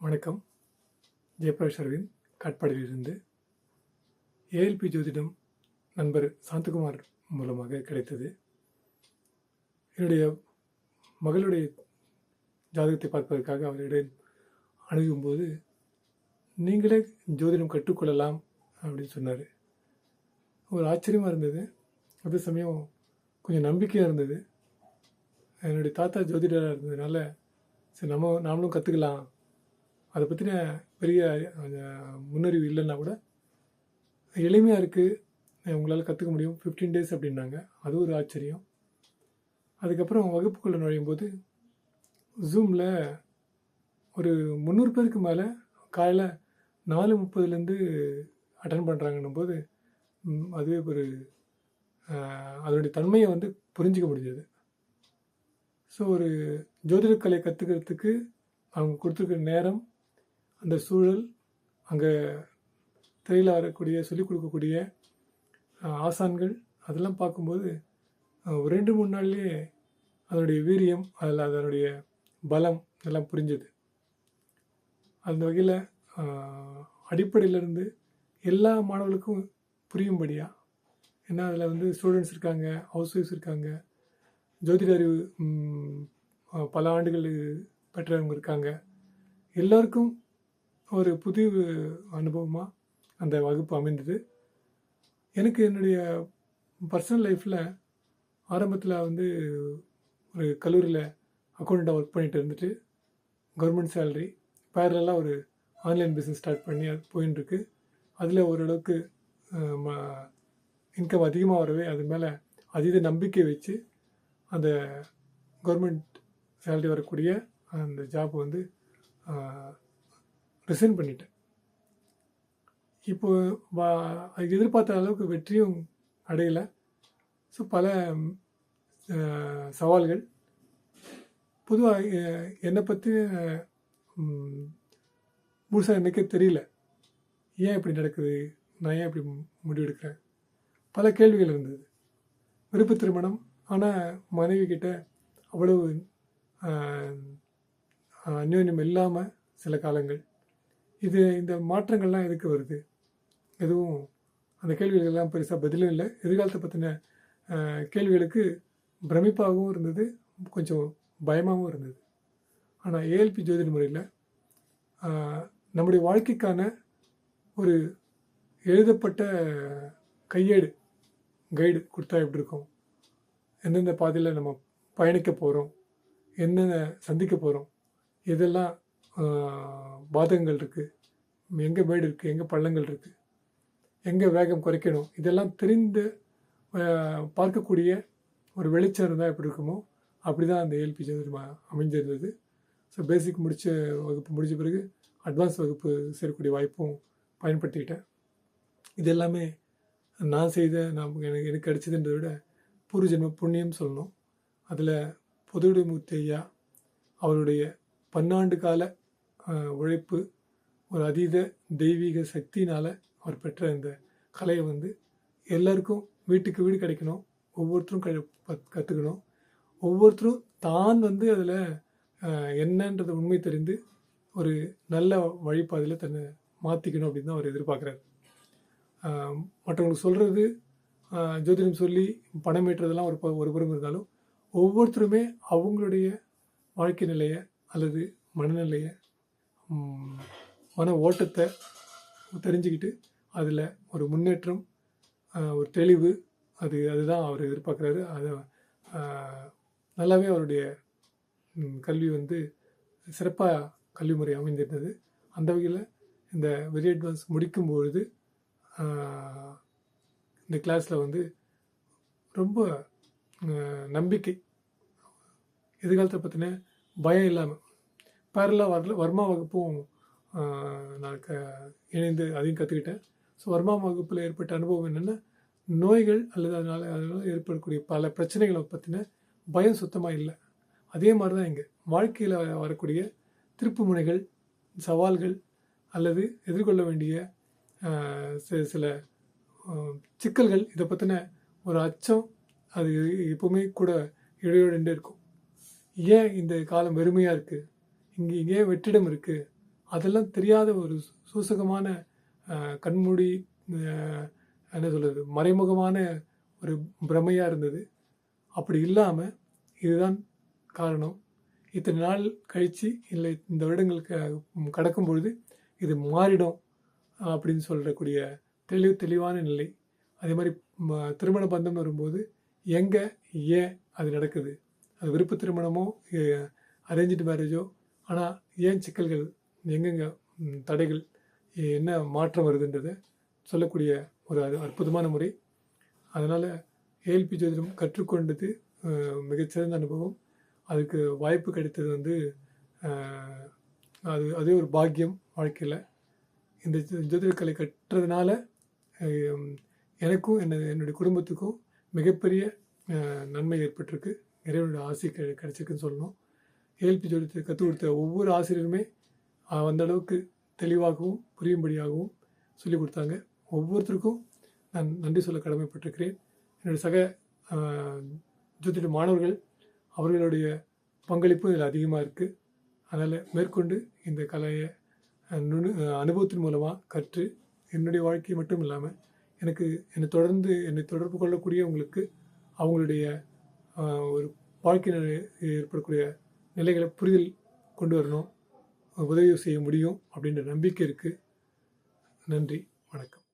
வணக்கம். ஜெயபிரகாஷ் அரவிந்த் காட்பாடியிலிருந்து. ஏஎல்பி ஜோதிடம் நண்பர் சாந்தகுமார் மூலமாக கிடைத்தது. என்னுடைய மகளுடைய ஜாதகத்தை பார்ப்பதற்காக அவரிடம் அணுகும்போது நீங்களே ஜோதிடம் கற்றுக்கொள்ளலாம் அப்படின்னு சொன்னார். ஒரு ஆச்சரியமாக இருந்தது. அதே சமயம் கொஞ்சம் நம்பிக்கையாக இருந்தது. என்னுடைய தாத்தா ஜோதிடராக இருந்ததுனால சரி நம்ம நாமளும் கற்றுக்கலாம் அதை பற்றின பெரிய முன்னறிவு இல்லைன்னா கூட எளிமையாக இருக்குது உங்களால் கற்றுக்க முடியும். ஃபிஃப்டீன் டேஸ் அப்படின்னாங்க. அது ஒரு ஆச்சரியம். அதுக்கப்புறம் வகுப்புக்குள்ளே நுழையும் போது ஜூமில் ஒரு முந்நூறு பேருக்கு மேலே காலையில் நாலு முப்பதுலேருந்து அட்டன் பண்ணுறாங்கன்னும் போது அதுவே ஒரு அதனுடைய தன்மையை வந்து புரிஞ்சிக்க முடிஞ்சது. ஸோ ஒரு ஜோதிடக்கலை கற்றுக்கிறதுக்கு அவங்க கொடுத்துருக்க நேரம் அந்த சூழல் அங்கே திரையில் வரக்கூடிய சொல்லிக் கொடுக்கக்கூடிய ஆசான்கள் அதெல்லாம் பார்க்கும்போது ஒரு ரெண்டு மூணு நாள்லேயே அதனுடைய வீரியம் அதில் அதனுடைய பலம் இதெல்லாம் புரிஞ்சுது. அந்த வகையில் அடிப்படையிலேருந்து எல்லா மாணவர்களுக்கும் புரியும்படியாக ஏன்னா அதில் வந்து ஸ்டூடெண்ட்ஸ் இருக்காங்க ஹவுஸ் ஒய்ஃப்ஸ் இருக்காங்க ஜோதிட அறிவு பல ஆண்டுகள் பெற்றவங்க இருக்காங்க. எல்லாருக்கும் ஒரு புது அனுபவமாக அந்த வகுப்பு அமைந்தது. எனக்கு என்னுடைய பர்சனல் லைஃப்பில் ஆரம்பத்தில் வந்து ஒரு கல்லூரியில் அக்கௌண்ட்டாக ஒர்க் பண்ணிட்டு இருந்துட்டு கவர்மெண்ட் சேலரி பேரலாக ஒரு ஆன்லைன் பிஸ்னஸ் ஸ்டார்ட் பண்ணி அது போயின்னு அதில் ஓரளவுக்கு இன்கம் அதிகமாக வரவே அது மேலே அதீத நம்பிக்கை வச்சு அந்த கவர்மெண்ட் சேலரி வரக்கூடிய அந்த ஜாப் வந்து ரிசைன் பண்ணிட்டேன். இப்போ வா- அதுக்கு எதிர்பார்த்த அளவுக்கு வெற்றியும் அடையலை. ஸோ பல சவால்கள். பொதுவாக என்னை பற்றி முழுசாக எனக்கே தெரியல. ஏன் இப்படி நடக்குது? நான் ஏன் இப்படி முடிவெடுக்கிறேன்? பல கேள்விகள் இருந்தது. விருப்ப திருமணம். ஆனால் மனைவி கிட்ட அவ்வளவு அந்யோன்யம் இல்லாமல் சில காலங்கள். இது இந்த மாற்றங்கள்லாம் எதுக்கு வருது? எதுவும் அந்த கேள்விகளுக்கெல்லாம் பெருசாக பதிலும் இல்லை. எதிர்காலத்தை பற்றின கேள்விகளுக்கு பிரமிப்பாகவும் இருந்தது கொஞ்சம் பயமாகவும் இருந்தது. ஆனால் ஏஎல்பி ஜோதிட முறையில் நம்முடைய வாழ்க்கைக்கான ஒரு எழுதப்பட்ட கையேடு கைடு கொடுத்தா எப்படி இருக்கும்? எந்தெந்த பாதையில் நம்ம பயணிக்க போகிறோம் என்னென்ன சந்திக்க போகிறோம் இதெல்லாம் ஆஹ், பாதகங்கள் இருக்குது எங்கே மேடு இருக்குது எங்கே பள்ளங்கள் இருக்குது எங்கே வேகம் குறைக்கணும் இதெல்லாம் தெரிந்து பார்க்கக்கூடிய ஒரு வெளிச்சம் இருந்தால் எப்படி இருக்குமோ அப்படி தான் அந்த ஏல்பி சந்திரமா அமைஞ்சிருந்தது. ஸோ பேசிக் முடித்த வகுப்பு முடிஞ்ச பிறகு அட்வான்ஸ் வகுப்பு சேரக்கூடிய வாய்ப்பும் பயன்படுத்திக்கிட்டேன். இது எல்லாமே நான் செய்த நான் எனக்கு எனக்கு கிடைச்சதுன்றத விட பூர்வ ஜென்ம புண்ணியம் சொல்லணும். அதில் பொதுவுடைமூர்த்தி ஐயா அவருடைய பன்னாண்டு கால உழைப்பு ஒரு அதீத தெய்வீக சக்தியினால் அவர் பெற்ற இந்த கலையை வந்து எல்லாருக்கும் வீட்டுக்கு வீடு கிடைக்கணும். ஒவ்வொருத்தரும் க கற்றுக்கணும் ஒவ்வொருத்தரும் தான் வந்து அதில் என்னன்றது உண்மை தெரிந்து ஒரு நல்ல வழிபாதையில் தன்னை மாற்றிக்கணும் அப்படின்னு தான் அவர் எதிர்பார்க்குறாரு. மற்றவங்களுக்கு சொல்கிறது ஜோதிடம் சொல்லி பணம் ஈட்டுறதெல்லாம் ஒரு ப- ஒரு புறம் இருந்தாலும் ஒவ்வொருத்தருமே அவங்களுடைய வாழ்க்கை நிலையை அல்லது மனநிலையை மன ஓட்டத்தை தெரிஞ்சுக்கிட்டு அதில் ஒரு முன்னேற்றம் ஒரு தெளிவு அது அதுதான் அவர் எதிர்பார்க்குறாரு. அதை நல்லாவே அவருடைய கல்வி வந்து சிறப்பாக கல்வி முறை அமைந்திருந்தது. அந்த வகையில் இந்த வெரி அட்வான்ஸ் முடிக்கும் பொழுது இந்த கிளாஸில் வந்து ரொம்ப நம்பிக்கை எதிர்காலத்தை பற்றின பயம் இல்லாமல் பேரலாக வரல வர்மா வகுப்பும் நான் க இணைந்து அதையும் கற்றுக்கிட்டேன் ஸோ வர்மா வகுப்பில் ஏற்பட்ட அனுபவம் என்னென்னா நோய்கள் அல்லது அதனால் அதனால் ஏற்படக்கூடிய பல பிரச்சனைகளை பற்றின பயம் சுத்தமாக இல்லை. அதே மாதிரி தான் இங்கே. வாழ்க்கையில் வரக்கூடிய திருப்புமுனைகள் சவால்கள் அல்லது எதிர்கொள்ள வேண்டிய ஆஹ், சில சிக்கல்கள் இதை பற்றின ஒரு அச்சம் அது எப்பவுமே கூட இடையோடு இருக்கும் ஏன் இந்த காலம் வெறுமையாக இருக்குது இங்கே இங்கே வெற்றிடம் இருக்குது அதெல்லாம் தெரியாத ஒரு சூசகமான கண்மூடி என்ன சொல்கிறது மறைமுகமான ஒரு பிரமையாக இருந்தது. அப்படி இல்லாமல் இதுதான் காரணம். இத்தனை நாள் கழித்து இல்லை இந்த வருடங்கள் க- கடக்கும் பொழுது இது மாறிடும் அப்படின்னு சொல்லக்கூடிய தெளிவு தெளிவான நிலை. அதே மாதிரி திருமண பந்தம் வரும்போது எங்கே ஏன் அது நடக்குது? அது விருப்ப திருமணமோ அரேஞ்சு மேரேஜோ ஆனால் ஏன் சிக்கல்கள் எங்கெங்க தடைகள் என்ன மாற்றம் வருதுன்றதை சொல்லக்கூடிய ஒரு அது அற்புதமான முறை. அதனால் ஏஎல்பி ஜோதிடம் கற்றுக்கொண்டது மிகச்சிறந்த அனுபவம். அதுக்கு வாய்ப்பு கிடைத்தது வந்து அது அதே ஒரு பாக்கியம் வாழ்க்கையில். இந்த ஜோ- ஜோதிடக்கலை கற்றதுனால எனக்கும் என்ன என்னுடைய குடும்பத்துக்கும் மிகப்பெரிய நன்மை ஏற்பட்டிருக்கு. இறைவனுடைய ஆசை கிடைச்சிருக்குன்னு சொல்லணும். ஏஎல்பி ஜோதிடத்தை கற்றுக் கொடுத்த ஒவ்வொரு ஆசிரியருமே அந்த அளவுக்கு தெளிவாகவும் புரியும்படியாகவும் சொல்லிக் கொடுத்தாங்க. ஒவ்வொருத்தருக்கும் நான் நன்றி சொல்ல கடமைப்பட்டிருக்கிறேன். என்னுடைய சக ஜோதிட மாணவர்கள் அவர்களுடைய பங்களிப்பும் இதில் அதிகமாக இருக்குது அதனால் மேற்கொண்டு இந்த கலையை நுணு அனுபவத்தின் மூலமாக கற்று என்னுடைய வாழ்க்கை மட்டும் இல்லாமல் எனக்கு என்னை தொடர்ந்து என்னை தொடர்பு கொள்ளக்கூடியவங்களுக்கு அவங்களுடைய ஒரு வாழ்க்கையில் ஏற்படக்கூடிய நிலைகளை புரிதல் கொண்டு வரணும் உதவி செய்ய முடியும் அப்படின்ற நம்பிக்கை இருக்குது நன்றி வணக்கம்.